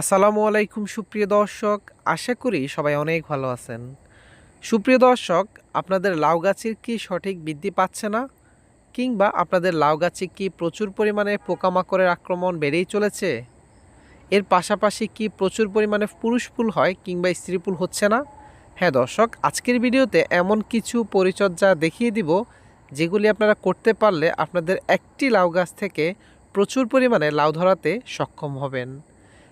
আসসালামু আলাইকুম, সুপ্রিয় দর্শক। আশা করি সবাই অনেক ভালো আছেন। সুপ্রিয় দর্শক, আপনাদের লাউ গাছের কি সঠিক বৃদ্ধি পাচ্ছে না? কিংবা আপনাদের লাউ গাছে কি প্রচুর পরিমাণে পোকামাকড়ের আক্রমণ বেড়েই চলেছে? এর পাশাপাশি কি প্রচুর পরিমাণে পুরুষ ফুল হয় কিংবা স্ত্রী ফুল হচ্ছে না? হ্যাঁ দর্শক, আজকের ভিডিওতে এমন কিছু পরিচর্যা দেখিয়ে দিব, যেগুলি আপনারা করতে পারলে আপনাদের একটি লাউ গাছ থেকে প্রচুর পরিমাণে লাউ ধরাতে সক্ষম হবেন।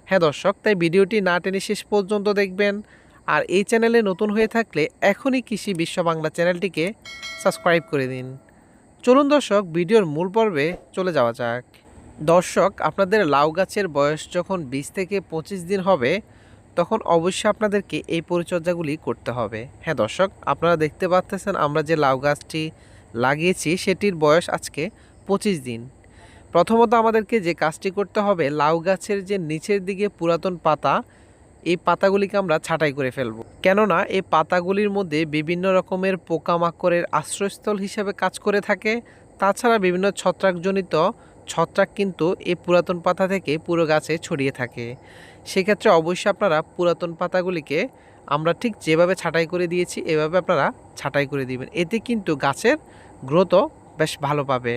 হ্যাঁ দর্শক, তাই ভিডিওটি না টেনে শেষ পর্যন্ত দেখবেন। আর এই চ্যানেলে নতুন হয়ে থাকলে এখনই কৃষি বিশ্ব বাংলা চ্যানেলটিকে সাবস্ক্রাইব করে দিন। চলুন দর্শক, ভিডিওর মূল পর্বে চলে যাওয়া যাক। দর্শক, আপনাদের লাউ গাছের বয়স যখন বিশ থেকে পঁচিশ দিন হবে, তখন অবশ্যই আপনাদেরকে এই পরিচর্যাগুলি করতে হবে। হ্যাঁ দর্শক, আপনারা দেখতে পাচ্ছেন আমরা যে লাউ গাছটি লাগিয়েছি, সেটির বয়স আজকে পঁচিশ দিন। প্রথমত আমাদেরকে যে কাজটি করতে হবে, লাউ গাছের যে নিচের দিকে পুরাতন পাতা, এই পাতাগুলিকে আমরা ছাঁটাই করে ফেলব। কেননা, এই পাতাগুলির মধ্যে বিভিন্ন রকমের পোকামাকড়ের আশ্রয়স্থল হিসেবে কাজ করে থাকে। তাছাড়া বিভিন্ন ছত্রাকজনিত ছত্রাক কিন্তু এই পুরাতন পাতা থেকে পুরো গাছে ছড়িয়ে থাকে। সেক্ষেত্রে অবশ্যই আপনারা পুরাতন পাতাগুলিকে আমরা ঠিক যেভাবে ছাঁটাই করে দিয়েছি, এভাবে আপনারা ছাঁটাই করে দিবেন। এতে কিন্তু গাছের গ্রোথও বেশ ভালো পাবে।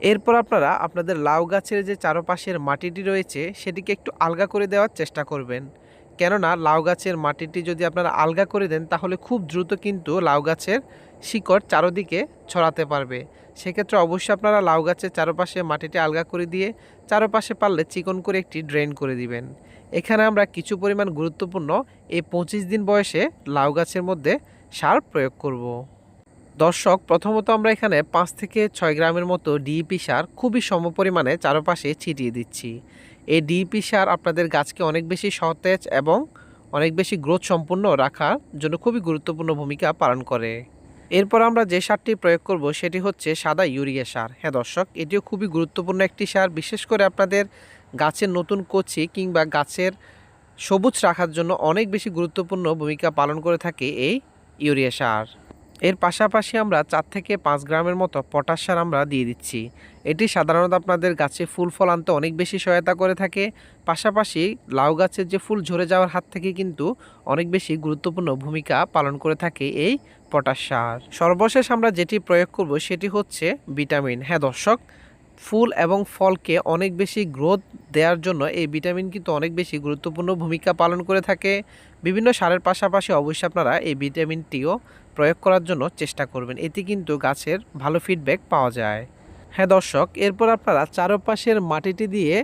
এরপর আপনারা আপনাদের লাউ গাছের যে চারপাশের মাটিটি রয়েছে, সেটিকে একটু আলগা করে দেওয়ার চেষ্টা করবেন। কেননা, লাউ গাছের মাটিটি যদি আপনারা আলগা করে দেন, তাহলে খুব দ্রুত কিন্তু লাউ গাছের শিকড় চারোদিকে ছড়াতে পারবে। সেক্ষেত্রে অবশ্যই আপনারা লাউ গাছের চারপাশে মাটিটি আলগা করে দিয়ে, চারপাশে পারলে চিকন করে একটি ড্রেন করে দিবেন। এখানে আমরা কিছু পরিমাণ গুরুত্বপূর্ণ এই পঁচিশ দিন বয়সে লাউ গাছের মধ্যে সার প্রয়োগ করব। দর্শক, প্রথমত আমরা এখানে পাঁচ থেকে ছয় গ্রামের মতো ডিইপি সার খুবই সম পরিমাণে চারপাশে ছিটিয়ে দিচ্ছি। এই ডিইপি সার আপনাদের গাছকে অনেক বেশি সতেজ এবং অনেক বেশি গ্রোথ সম্পূর্ণ রাখার জন্য খুবই গুরুত্বপূর্ণ ভূমিকা পালন করে। এরপর আমরা যে সারটি প্রয়োগ করব সেটি হচ্ছে সাদা ইউরিয়া সার। হ্যাঁ দর্শক, এটিও খুবই গুরুত্বপূর্ণ একটি সার। বিশেষ করে আপনাদের গাছের নতুন কচি কিংবা গাছের সবুজ রাখার জন্য অনেক বেশি গুরুত্বপূর্ণ ভূমিকা পালন করে থাকে এই ইউরিয়া সার। এর পাশাপাশি আমরা চার থেকে পাঁচ গ্রামের মতো পটাশ সার আমরা দিয়ে দিচ্ছি। এটি সাধারণত আপনাদের গাছে ফুল ফল আনতে অনেক বেশি সহায়তা করে থাকে। পাশাপাশি লাউ গাছের যে ফুল ঝরে যাওয়ার হাত থেকে কিন্তু অনেক বেশি গুরুত্বপূর্ণ ভূমিকা পালন করে থাকে এই পটাশ সার। সর্বশেষ আমরা যেটি প্রয়োগ করব সেটি হচ্ছে ভিটামিন। হ্যাঁ দর্শক, ফুল এবং ফলকে অনেক বেশি গ্রোথ দেওয়ার জন্য এই ভিটামিন কিন্তু অনেক বেশি গুরুত্বপূর্ণ ভূমিকা পালন করে থাকে। বিভিন্ন সারের পাশাপাশি অবশ্যই আপনারা এই ভিটামিনটিও প্রয়োগ করার জন্য চেষ্টা করবেন। এতে কিন্তু গাছের ভালো ফিডব্যাক পাওয়া যায়। হ্যাঁ দর্শক, এরপর আপনারা চারপাশের মাটিটি দিয়ে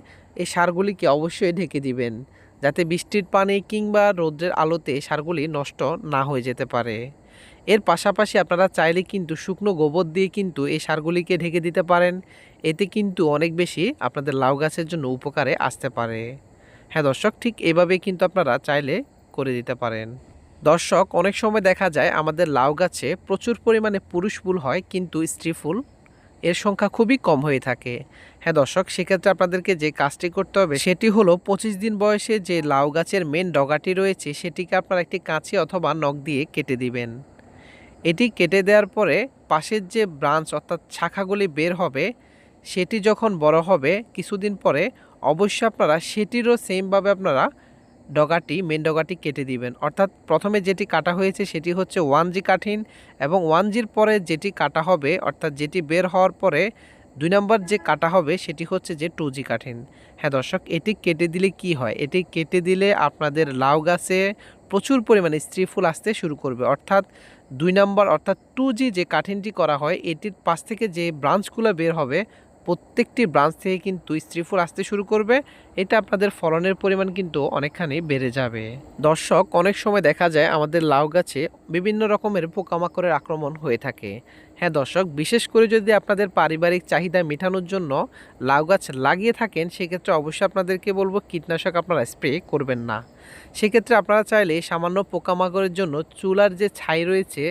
এই সারগুলিকে অবশ্যই ঢেকে দিবেন, যাতে বৃষ্টির পানি কিংবা রৌদ্রের আলোতে সারগুলি নষ্ট না হয়ে যেতে পারে। এর পাশাপাশি আপনারা চাইলে কিন্তু শুকনো গোবর দিয়ে কিন্তু এই সারগুলিকে ঢেকে দিতে পারেন। এতে কিন্তু অনেক বেশি আপনাদের লাউ গাছের জন্য উপকারে আসতে পারে। হ্যাঁ দর্শক, ঠিক এভাবে কিন্তু আপনারা চাইলে করে দিতে পারেন। দর্শক, অনেক সময় দেখা যায় আমাদের লাউ গাছে প্রচুর পরিমাণে পুরুষ ফুল হয়, কিন্তু স্ত্রী ফুল এর সংখ্যা খুবই কম হয়ে থাকে। হ্যাঁ দর্শক, সেক্ষেত্রে আপনাদেরকে যে কাজটি করতে হবে সেটি হলো পঁচিশ দিন বয়সে যে লাউ গাছের মেন ডগাটি রয়েছে, সেটিকে আপনারা একটি কাঁচি অথবা নখ দিয়ে কেটে দিবেন। এটি কেটে দেওয়ার পরে পাশের যে ব্রাঞ্চ অর্থাৎ শাখাগুলি বের হবে, সেটি যখন বড় হবে, কিছুদিন পরে অবশ্যই আপনারা সেটিরও সেমভাবে আপনারা ডগাটি মেন ডগাটি কেটে দিবেন। অর্থাৎ প্রথমে যেটি কাটা হয়েছে সেটি হচ্ছে ওয়ান জি কাঠিন এবং ওয়ান জির পরে যেটি কাটা হবে, অর্থাৎ যেটি বের হওয়ার পরে দুই নম্বর যে কাটা হবে সেটি হচ্ছে যে টু জি কাঠিন। হ্যাঁ দর্শক, এটি কেটে দিলে কি হয়? এটি কেটে দিলে আপনাদের লাউ গাছে প্রচুর পরিমাণে স্ত্রী ফুল আসতে শুরু করবে। অর্থাৎ দুই নম্বর, অর্থাৎ টু জি যে কাঠিনটি করা হয়, এটির পাশ থেকে যে ব্রাঞ্চগুলো বের হবে প্রত্যেকটি ব্রাঞ্চ থেকে কিন্তু স্ত্রী ফুল আসতে শুরু করবে। এটা আপনাদের ফলনের পরিমাণ কিন্তু অনেকখানি বেড়ে যাবে। দর্শক, অনেক সময় দেখা যায় আমাদের লাউ গাছে বিভিন্ন রকমের পোকামাকড়ের আক্রমণ হয়ে থাকে। হ্যাঁ দর্শক, বিশেষ করে যদি আপনাদের পারিবারিক চাহিদা মেটানোর জন্য লাউ গাছ লাগিয়ে থাকেন, সেক্ষেত্রে অবশ্যই আপনাদেরকে বলব কীটনাশক আপনারা স্প্রে করবেন না। সেক্ষেত্রে আপনারা চাইলে সামান্য পোকামাকড়ের জন্য চুলার যে ছাই রয়েছে,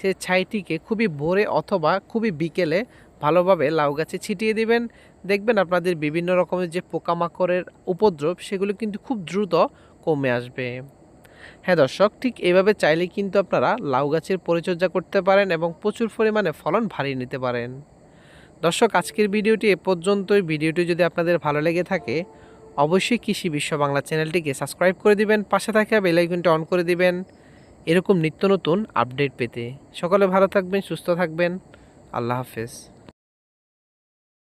সে ছাইটিকে খুবই ভোরে অথবা খুবই বিকেলে ভালোভাবে লাউ গাছে ছিটিয়ে দিবেন। দেখবেন আপনাদের বিভিন্ন রকমের যে পোকামাকড়ের উপদ্রব, সেগুলো কিন্তু খুব দ্রুত কমে আসবে। হ্যাঁ দর্শক, ঠিক এভাবে চাইলে কিন্তু আপনারা লাউ গাছের পরিচর্যা করতে পারেন এবং প্রচুর পরিমাণে ফলন ভারিয়ে নিতে পারেন। দর্শক, আজকের ভিডিওটি এ পর্যন্তই। ভিডিওটি যদি আপনাদের ভালো লেগে থাকে, অবশ্যই কৃষি বিশ্ব বাংলা চ্যানেলটিকে সাবস্ক্রাইব করে দিবেন, পাশে থাকা বেল আইকনটি অন করে দিবেন, এরকম নিত্য নতুন আপডেট পেতে। সকলে ভালো থাকবেন, সুস্থ থাকবেন। আল্লাহ হাফেজ।